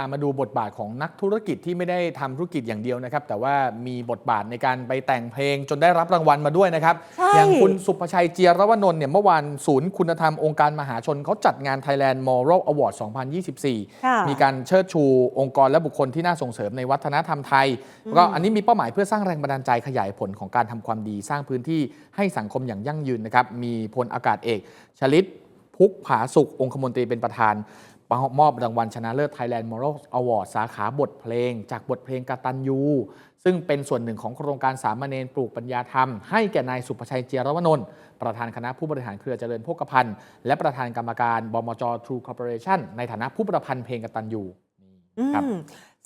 ามาดูบทบาทของนักธุรกิจที่ไม่ได้ทำธุรกิจอย่างเดียวนะครับ แต่ว่ามีบทบาทในการไปแต่งเพลงจนได้รับรางวัลมาด้วยนะครับใช่อย่างคุณสุภชัยเจียรวนนท์เนี่ยเมื่อวานศูนย์คุณธรรมองค์การมหาชนเขาจัดงาน Thailand Moral Award 2024ค่ะมีการเชิดชูองค์กรและบุคคลที่น่าส่งเสริมในวัฒนธรรมไทย ก็อันนี้มีเป้าหมายเพื่อสร้างแรงบันดาลใจขยายผลของการทำความดี สร้างพื้นที่ให้สังคมอย่างยั่งยืนนะครับมีพลอากาศเอกชลิตพุกผาสุของคมนตรีเป็นประธาน มอบรางวัลชนะเลิศ Thailand Moral Award สาขาบทเพลง จากบทเพลงกตัญญู ซึ่งเป็นส่วนหนึ่งของโครงการสามเณรปลูกปัญญาธรรม ให้แก่นายสุภชัยเจียรวนนท์ประธานคณะผู้บริหารเครือเจริญพกพันธ์และประธานกรรมการบมจ True Corporation ในฐานะผู้ประพันธ์เพลงกตัญญูครับ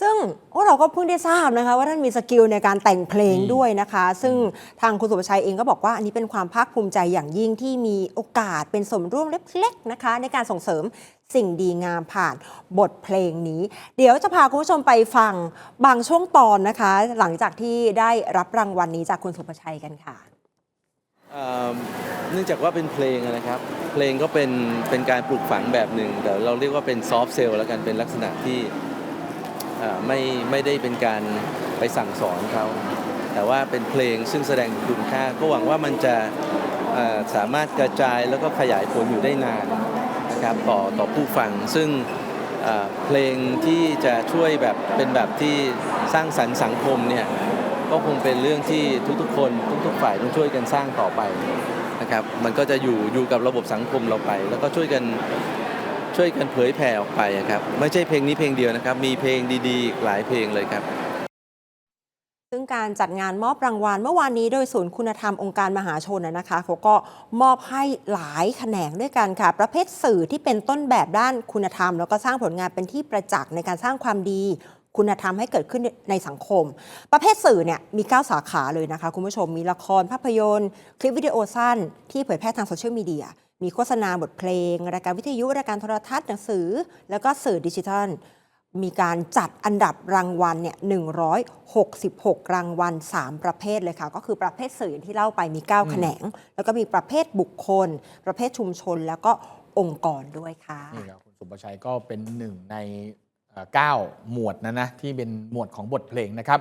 ซึ่งโอ้เราก็เพิ่งได้ทราบนะคะว่าท่านมีสกิลในการแต่งเพลงนี่ด้วยนะคะ ซึ่งทางคุณสุภชัยเองก็บอกว่าอันนี้เป็นความภาคภูมิใจอย่างยิ่งที่มีโอกาสเป็นสมร่วมเล็กๆนะคะ ในการส่งเสริมสิ่งดีงามผ่านบทเพลงนี้ เดี๋ยวจะพาคุณผู้ชมไปฟังบางช่วงตอนนะคะ หลังจากที่ได้รับรางวัลนี้จากคุณสุภชัยกันค่ะเอ่อเนื่องจากว่าเป็นเพลงอะนะครับ เพลงก็เป็นเป็นการปลูกฝังแบบหนึ่งแต่เราเรียกว่าเป็นซอฟต์เซลล์แล้วกันเป็นลักษณะที่เอ่อ ไม่ไม่ได้เป็นการไปสั่งสอนเขา แต่ว่าเป็นเพลงซึ่งแสดงคุณค่า ก็หวังว่ามันจะสามารถกระจายแล้วก็ขยายผลอยู่ได้นานนะครับต่อต่อผู้ฟัง ซึ่งเอ่อเพลงที่จะช่วยแบบเป็นแบบที่สร้างสรรค์สังคมเนี่ยก็คงเป็นเรื่องที่ทุกๆ คนทุกๆฝ่ายต้องช่วยกันสร้างต่อไปนะครับมันก็จะอยู่อยู่กับระบบสังคมเราไป แล้วก็ช่วยกัน ช่วยกันเผยแผ่ออกไปอะครับ ไม่ใช่เพลงนี้เพลงเดียวนะครับ มีเพลงดีๆ หลายเพลงเลยครับ ซึ่งการจัดงานมอบรางวัลเมื่อวานนี้โดยศูนย์คุณธรรมองค์การมหาชนนะนะคะเขาก็มอบให้หลายแขนงด้วยกันค่ะ ประเภทสื่อที่เป็นต้นแบบด้านคุณธรรม แล้วก็สร้างผลงานเป็นที่ประจักษ์ในการสร้างความดีคุณธรรมให้เกิดขึ้นในสังคม ประเภทสื่อเนี่ยมี 9 สาขาเลยนะคะ คุณผู้ชมมีละครภาพยนตร์ คลิปวิดีโอสั้น ที่เผยแพร่ทางโซเชียลมีเดีย มีโฆษณาบทเพลง รายการวิทยุรายการโทรทัศน์หนังสือ แล้วก็สื่อดิจิทัล มีการจัดอันดับรางวัลเนี่ย 166 รางวัล 3 ประเภทเลยค่ะ ก็คือประเภทสื่ออย่างที่เล่าไปมี 9 แขนง แล้วก็มีประเภทบุคคล ประเภทชุมชน แล้วก็องค์กรด้วยค่ะนี่ครับคุณสุภชัยก็เป็นหนึ่งในเอ่อเก้าหมวดนะนะที่เป็นหมวดของบทเพลงนะครับ